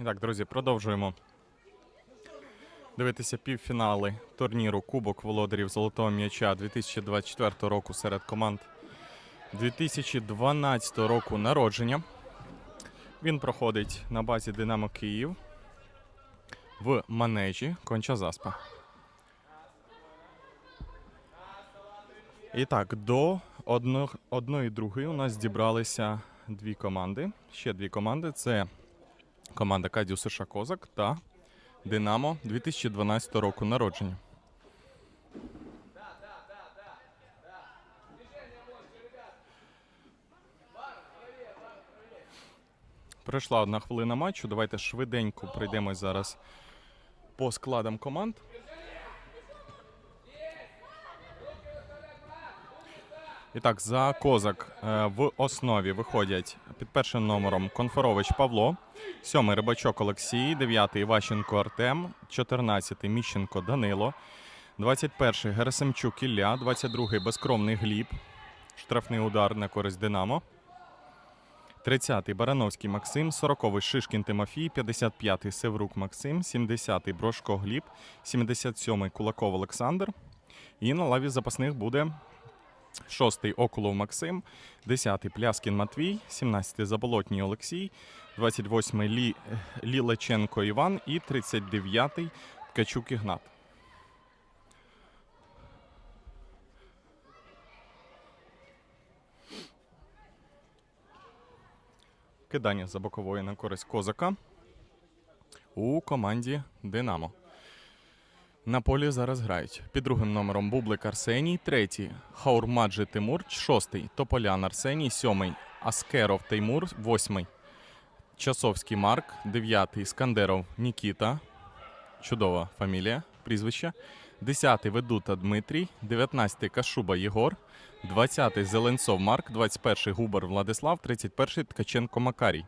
І так, друзі, продовжуємо дивитися півфінали турніру Кубок володарів Золотого м'яча 2024 року серед команд 2012 року народження. Він проходить на базі Динамо Київ в манежі Конча Заспа. І так, до одно, одної другої у нас зібралися дві команди. Ще дві команди. Це команда Кадіус США Козак та Динамо 2012 року народження. Пройшла одна хвилина матчу. Давайте швиденько пройдемось зараз по складам команд. І так, за козак е, в основі виходять під першим номером Конфорович Павло, сьомий Рибачок Олексій, дев'ятий Іващенко Артем, чотирнадцятий Міщенко Данило, 21-й Герасимчук Ілля, 22-й Безкровний Гліб, штрафний удар на користь Динамо. 30-й Барановський Максим, 40-й Шишкін Тимофій, 55-й Севрук Максим, 70-й Брошко Гліб, 77-й Кулаков Олександр. І на лаві запасних буде 6-й Окулов Максим, 10-й Пляскін Матвій, 17-й Заболотній Олексій, 28-й Лі... Лілеченко Іван і 39-й Ткачук Ігнат. Кидання за бокової на користь козака у команді Динамо. На полі зараз грають. Під другим номером Бублик Арсеній, третій Хаурмаджи Тимур, шостий Тополян Арсеній, сьомий Аскеров Теймур, восьмий Часовський Марк, дев'ятий Скандеров Нікіта. Чудова фамілія, прізвище. Десятий Ведута Дмитрій, дев'ятнадцятий Кашуба Єгор, двадцятий Зеленцов Марк, двадцять перший Губер Владислав, тридцять перший Ткаченко Макарій.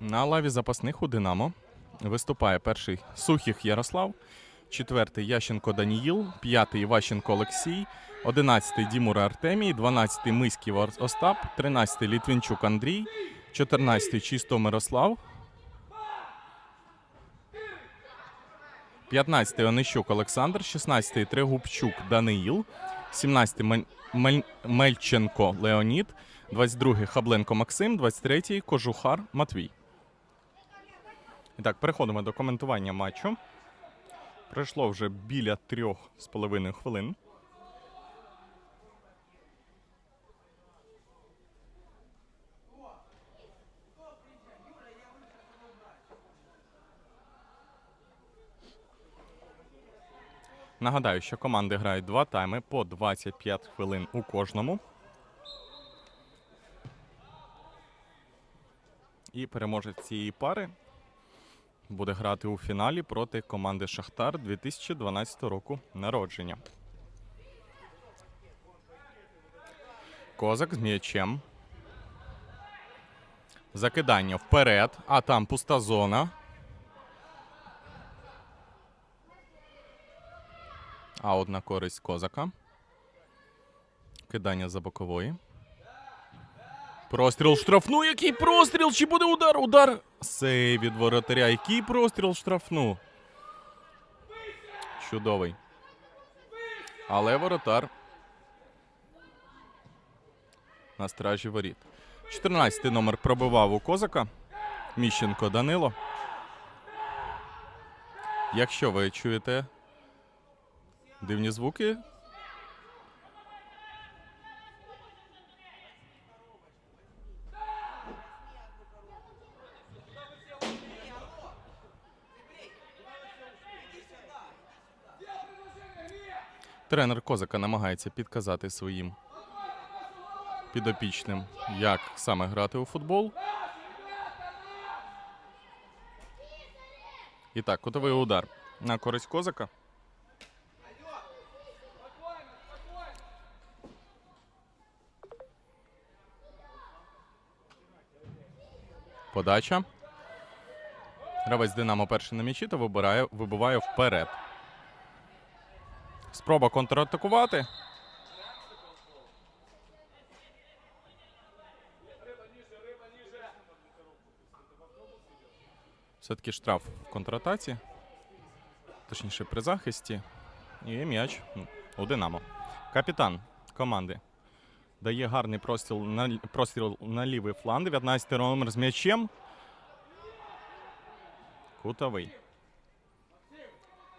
На лаві запасних у Динамо виступає перший Сухіх Ярослав, четвертий Ященко Даніїл, п'ятий Іващенко Олексій, одинадцятий Дімура Артемій, дванадцятий Миськів Остап, тринадцятий Літвінчук Андрій, чотирнадцятий Чисто Мирослав, п'ятнадцятий Онищук Олександр, шістнадцятий Трегубчук Даниїл, сімнадцятий Мен- Мель- Мельченко Леонід, 22-й Хабленко Максим, 23-й Кожухар Матвій. І так, переходимо до коментування матчу. Пройшло вже біля трьох з половиною хвилин. Нагадаю, що команди грають два тайми по 25 хвилин у кожному. І переможець цієї пари буде грати у фіналі проти команди Шахтар 2012 року народження. Козак з м'ячем. Закидання вперед, а там пуста зона. А одна користь козака. Кидання за бокової. Простріл штрафну. Який простріл? Чи буде удар? Удар. Сейв від воротаря. Який простріл штрафну? Чудовий. Але воротар. На стражі воріт. 14-й номер пробивав у козака. Міщенко Данило. Якщо ви чуєте дивні звуки, Тренер Козака намагається підказати своїм підопічним, як саме грати у футбол. І так, кутовий удар на користь Козака. Подача. Гравець Динамо перший на м'ячі та вибирає, вибиває вперед. Спроба контратакувати. Все-таки штраф в контратаці. Точніше, при захисті. І м'яч ну, у Динамо. Капітан команди дає гарний простріл на, л- простріл на лівий фланг. 19 номер з м'ячем. Кутовий.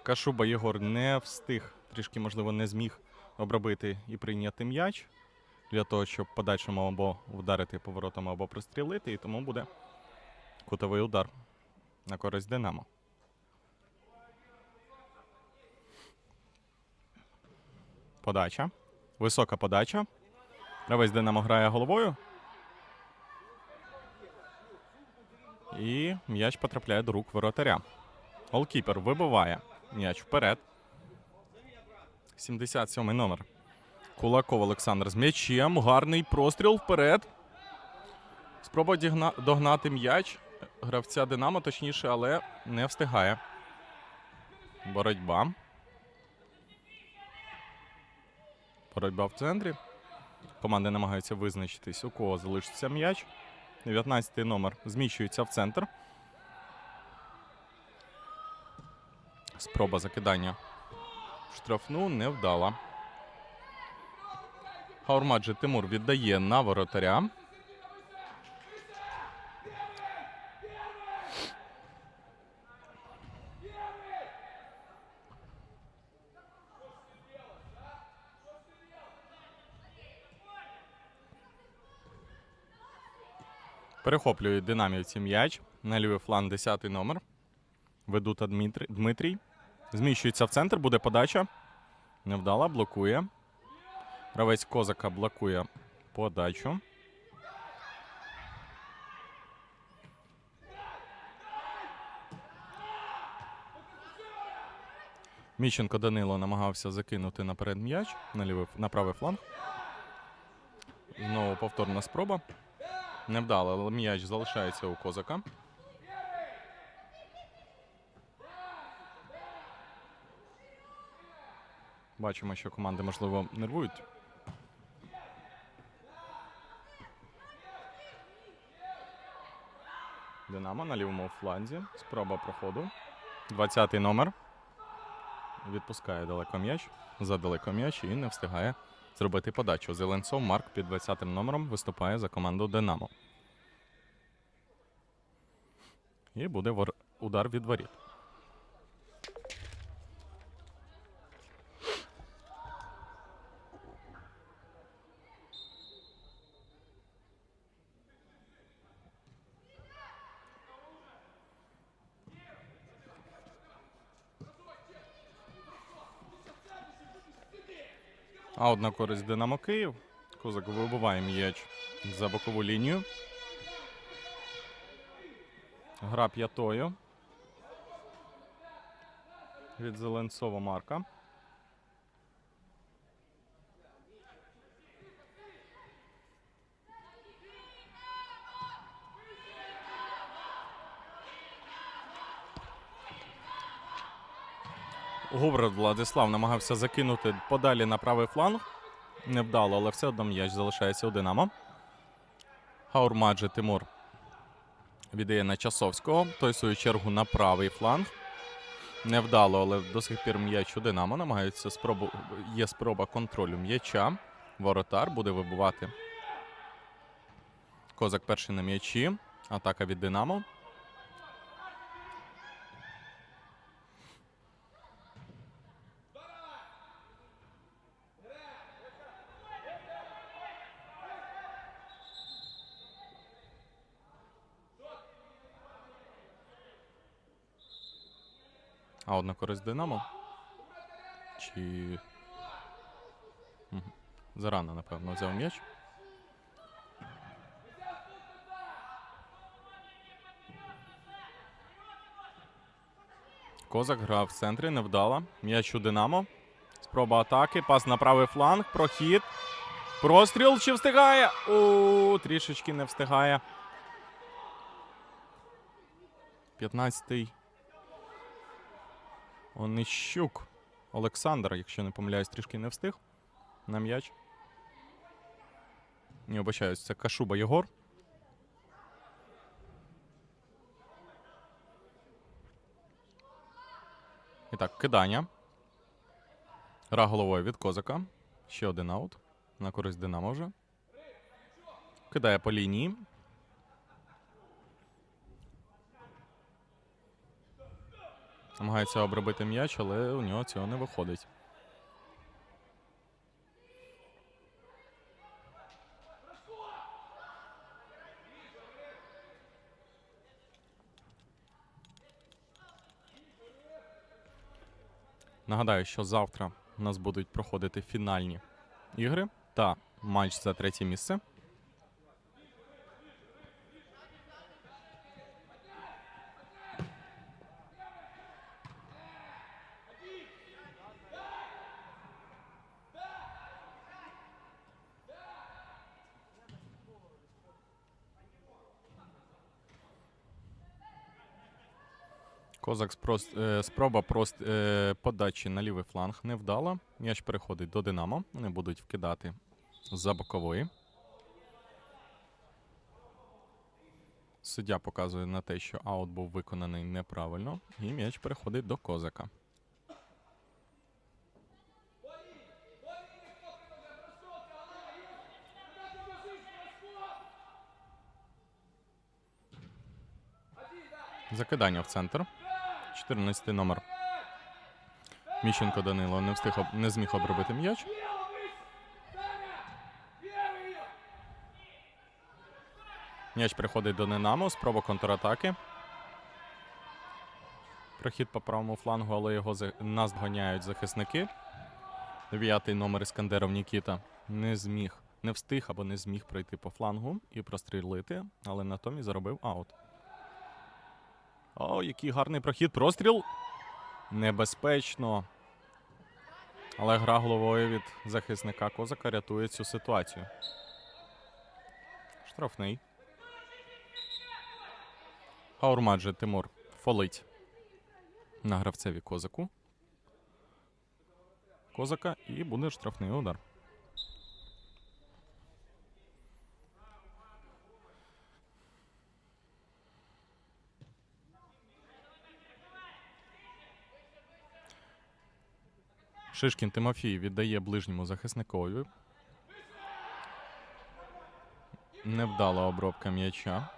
Кашуба Єгор не встиг, трішки, можливо, не зміг обробити і прийняти м'яч для того, щоб подальшому або вдарити поворотом, або пристрілити, і тому буде кутовий удар на користь Динамо. Подача. Висока подача. Гравець Динамо грає головою. І м'яч потрапляє до рук воротаря. Голкіпер вибиває м'яч вперед. 77 номер. Кулаков Олександр з м'ячем. Гарний простріл вперед. Спроба догнати м'яч гравця Динамо, точніше, але не встигає. Боротьба. Боротьба в центрі. Команди намагаються визначитись, у кого залишиться м'яч. 19 номер зміщується в центр. Спроба закидання штрафну невдала. Хаурмаджи Тимур віддає на воротаря. Перехоплюють динамівці м'яч. На лівий фланг 10 номер. Ведута Дмитрій. Зміщується в центр, буде подача. Невдала, блокує. Гравець Козака блокує подачу. Міщенко Данило намагався закинути наперед м'яч на, правий фланг. Знову повторна спроба. Невдало, але м'яч залишається у козака. Бачимо, що команди, можливо, нервують. Динамо на лівому фланзі. Спроба проходу. 20-й номер. Відпускає далеко м'яч. Задалеко м'яч і не встигає зробити подачу. Зеленцов Марк під 20-м номером виступає за команду Динамо. І буде удар від воріт. А одна користь Динамо Київ. Козак вибиває м'яч за бокову лінію. Гра п'ятою. Від Зеленцова Марка. Говрад Владислав намагався закинути подалі на правий фланг. Невдало, але все одно м'яч залишається у Динамо. Хаурмаджи Тимур віддає на Часовського. Той, в свою чергу, на правий фланг. Невдало, але до сих пір м'яч у Динамо. Намагаються спробу... Є спроба контролю м'яча. Воротар буде вибивати. Козак перший на м'ячі. Атака від Динамо. Одна користь Динамо. Чи. Зарано, напевно, взяв м'яч. Козак грав в центрі, невдала. М'яч у Динамо. Спроба атаки. Пас на правий фланг. Прохід. Простріл. Чи встигає? У трішечки не встигає. 15-й. Онищук. Олександр, якщо не помиляюсь, трішки не встиг. На м'яч. Не обачаюсь, це Кашуба Єгор. І так, кидання. Гра головою від козака. Ще один аут. На користь Динамо вже. Кидає по лінії. Намагається обробити м'яч, але у нього цього не виходить. Нагадаю, що завтра у нас будуть проходити фінальні ігри та матч за третє місце. Козак спрос- е, спроба прост, е, подачі на лівий фланг не вдала. М'яч переходить до Динамо. Вони будуть вкидати за бокової. Суддя показує на те, що аут був виконаний неправильно, і м'яч переходить до козака. Закидання в центр. 14 номер. Міщенко Данило не встиг не зміг обробити м'яч. М'яч переходить до Динамо. Спроба контратаки. Прохід по правому флангу, але його наздоганяють захисники. Дев'ятий номер Іскандеров Нікіта не зміг, не встиг або не зміг пройти по флангу і прострілити, але натомість заробив аут. О, який гарний прохід. Простріл. Небезпечно. Але гра головою від захисника Козака рятує цю ситуацію. Штрафний. Хаурмадже Тимур фолить на гравцеві козаку. Козака і буде штрафний удар. Шишкін Тимофій віддає ближньому захисникові. Невдала обробка м'яча.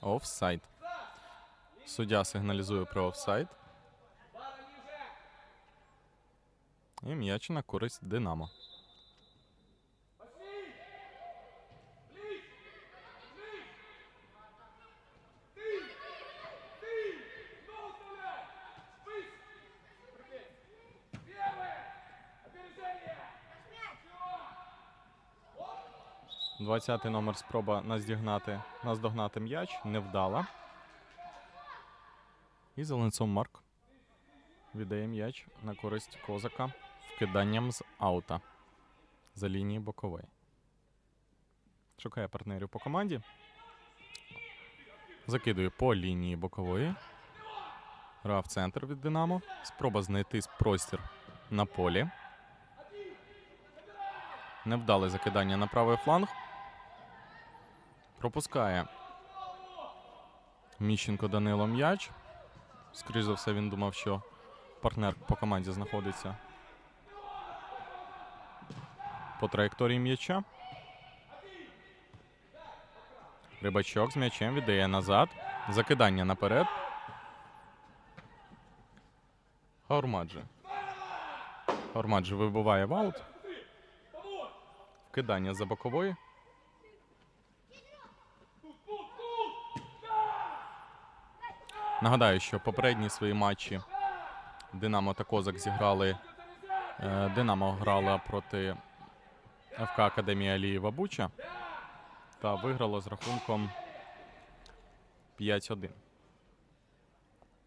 Офсайд. Суддя сигналізує про офсайд. І м'яч на користь Динамо. Двадцятий номер спроба наздігнати, наздогнати м'яч. Невдала. І Зеленцов Марк віддає м'яч на користь козака вкиданням з аута за лінії бокової. Шукає партнерів по команді. Закидує по лінії бокової. Гра в центр від Динамо. Спроба знайти простір на полі. Невдале закидання на правий фланг. Пропускає Міщенко Данило м'яч. Скоріше за все, він думав, що партнер по команді знаходиться по траєкторії м'яча. Рибачок з м'ячем віддає назад. Закидання наперед. Хаурмаджи. Хаурмаджи вибиває в аут. Вкидання за бокової. Нагадаю, що попередні свої матчі Динамо та Козак зіграли. е, Динамо грала проти ФК Академія Алієва Буча та виграло з рахунком 5-1.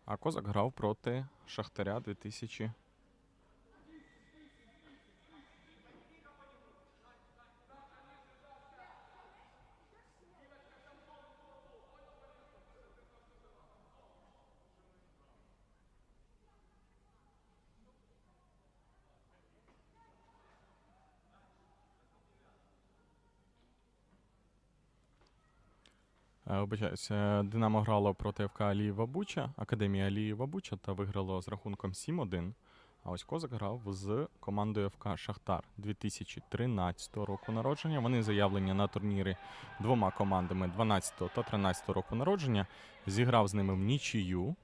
А Козак грав проти Шахтаря 2000. Е, Динамо грало проти ФК Алієва Буча, Академія Алієва Буча та виграло з рахунком 7-1. А ось Козак грав з командою ФК Шахтар 2013 року народження. Вони заявлені на турніри двома командами 12 та 13 року народження. Зіграв з ними в нічию,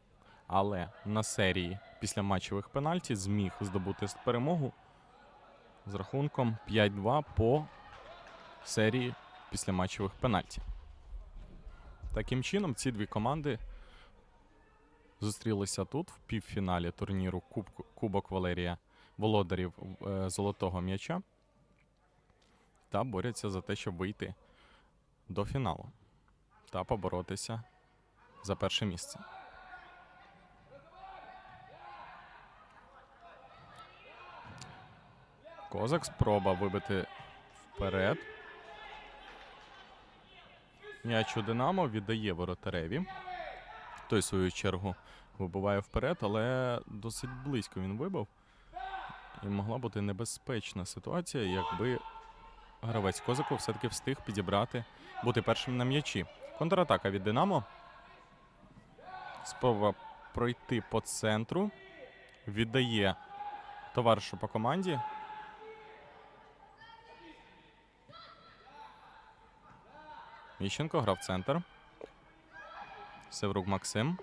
але на серії після матчевих пенальті зміг здобути перемогу з рахунком 5-2 по серії після матчевих пенальті. Таким чином, ці дві команди зустрілися тут в півфіналі турніру Кубок Валерія Володарів е, Золотого м'яча та борються за те, щоб вийти до фіналу та поборотися за перше місце. Козак спроба вибити вперед. М'яч у Динамо віддає воротареві. Той, свою чергу, вибиває вперед, але досить близько він вибив. І могла бути небезпечна ситуація, якби гравець Козаку все-таки встиг підібрати, бути першим на м'ячі. Контратака від Динамо. Спроба пройти по центру. Віддає товаришу по команді. Міщенко грав центр. Севрук Максим.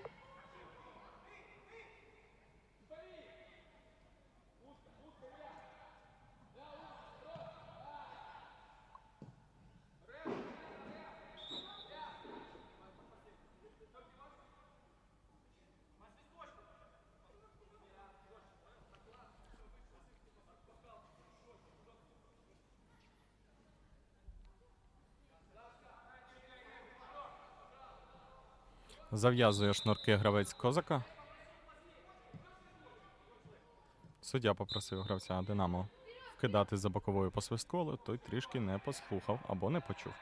Зав'язує шнурки гравець козака. Суддя попросив гравця Динамо вкидати за боковою по свистку, але той трішки не послухав або не почув.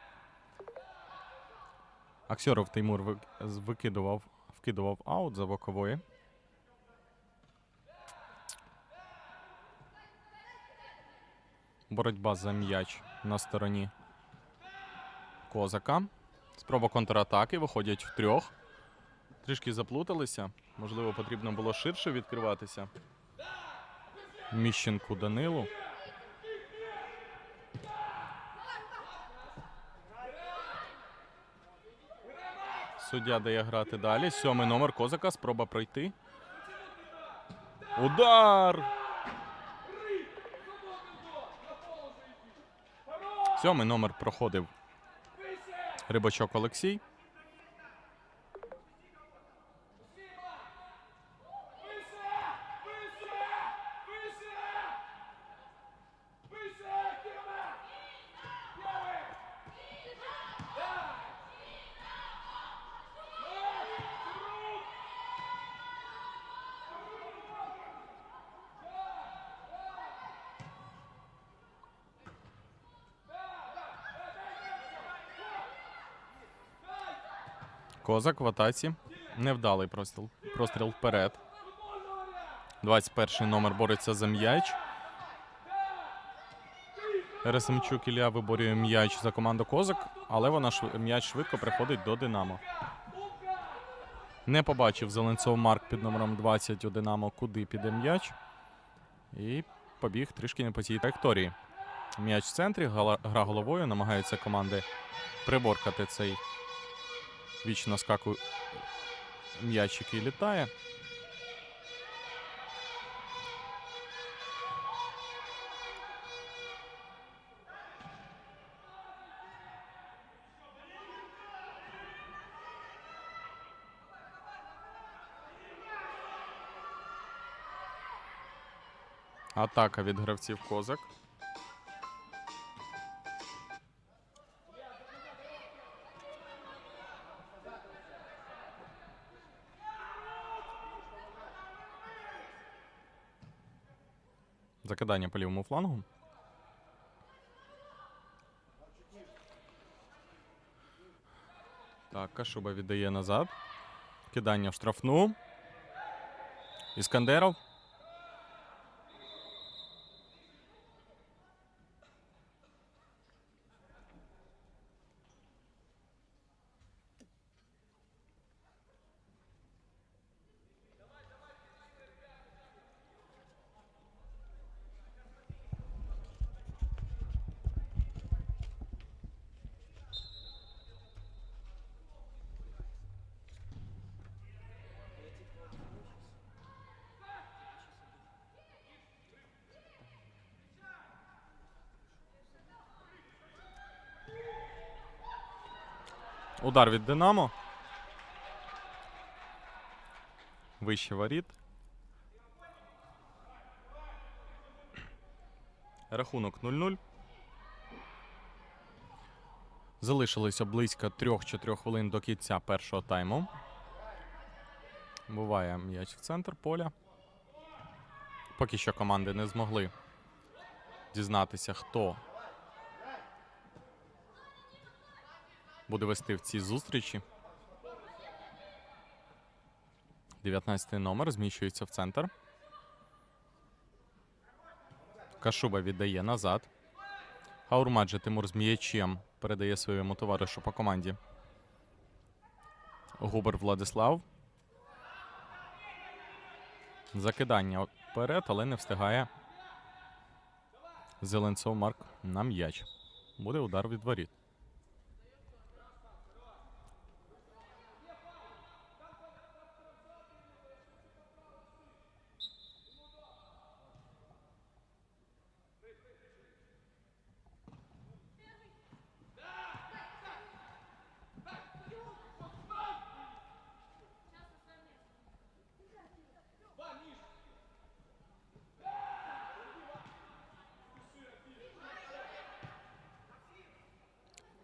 Аксьоров Теймур викидував, вкидував аут за бокової. Боротьба за м'яч на стороні козака. Спроба контратаки. Виходять в трьох. Трішки заплуталися. Можливо, потрібно було ширше відкриватися. Міщенку Данилу. Суддя дає грати далі. Сьомий номер козака. Спроба пройти. Удар! Сьомий номер проходив Рибачок Олексій. Козак в атаці. Невдалий простріл, простріл вперед. 21 номер бореться за м'яч. Герасимчук Ілля виборює м'яч за команду Козак, але вона шв- м'яч швидко приходить до Динамо. Не побачив Зеленцов Марк під номером 20 у Динамо, куди піде м'яч. І побіг трішки не по цій траєкторії. М'яч в центрі, гра головою, намагаються команди приборкати цей вічно скаку м'яч, який літає. Атака від гравців козак. Закидання по лівому флангу. Так, Кашуба віддає назад. Кидання в штрафну. Іскандеров. Удар від Динамо. Вище воріт. Рахунок 0-0. Залишилося близько 3-4 хвилин до кінця першого тайму. Буває м'яч в центр поля. Поки що команди не змогли дізнатися, хто буде вести в цій зустрічі. 19 номер зміщується в центр. Кашуба віддає назад. Хаурмаджи Тимур з м'ячем передає своєму товаришу по команді. Губер Владислав. Закидання вперед, але не встигає. Зеленцов Марк на м'яч. Буде удар від воріт.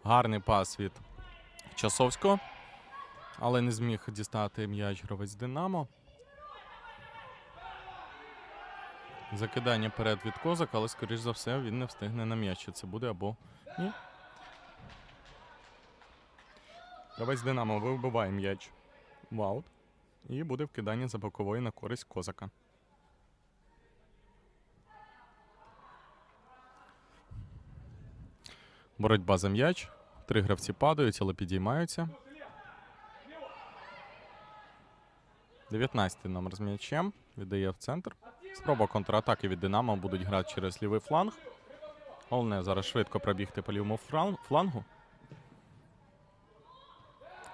Гарний пас від Часовського, але не зміг дістати м'яч гравець Динамо. Закидання перед від козак, але, скоріш за все, він не встигне на м'яч. Це буде або ні. Гравець Динамо вибиває м'яч в аут. І буде вкидання за бокової на користь козака. Боротьба за м'яч. Три гравці падають, але підіймаються. 19-й номер з м'ячем. Віддає в центр. Спроба контратаки від Динамо будуть грати через лівий фланг. Головне зараз швидко пробігти по лівому флангу.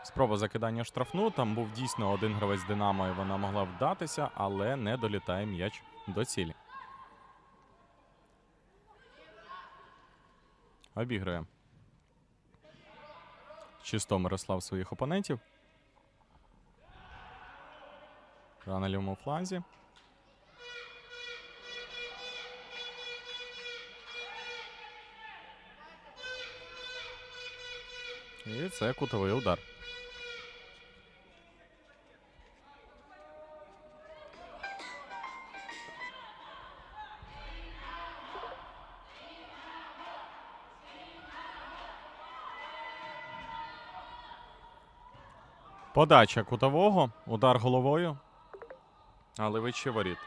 Спроба закидання штрафну. Там був дійсно один гравець Динамо, і вона могла вдатися, але не долітає м'яч до цілі. Обіграє. Чисто Мирослав своїх опонентів. Гра на лівому фланзі. І це кутовий удар. Подача кутового, удар головою, але вище воріт.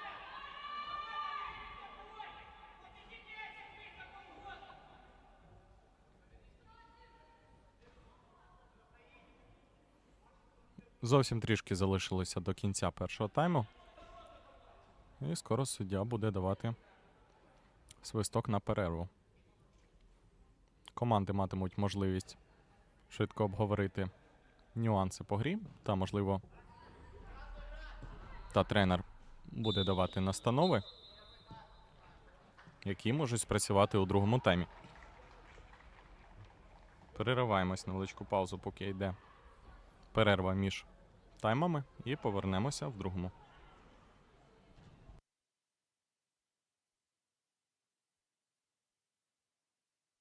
Зовсім трішки залишилося до кінця першого тайму. І скоро суддя буде давати свисток на перерву. Команди матимуть можливість швидко обговорити нюанси по грі, та, можливо, та тренер буде давати настанови, які можуть спрацювати у другому таймі. Перериваємось на величку паузу, поки йде перерва між таймами, і повернемося в другому.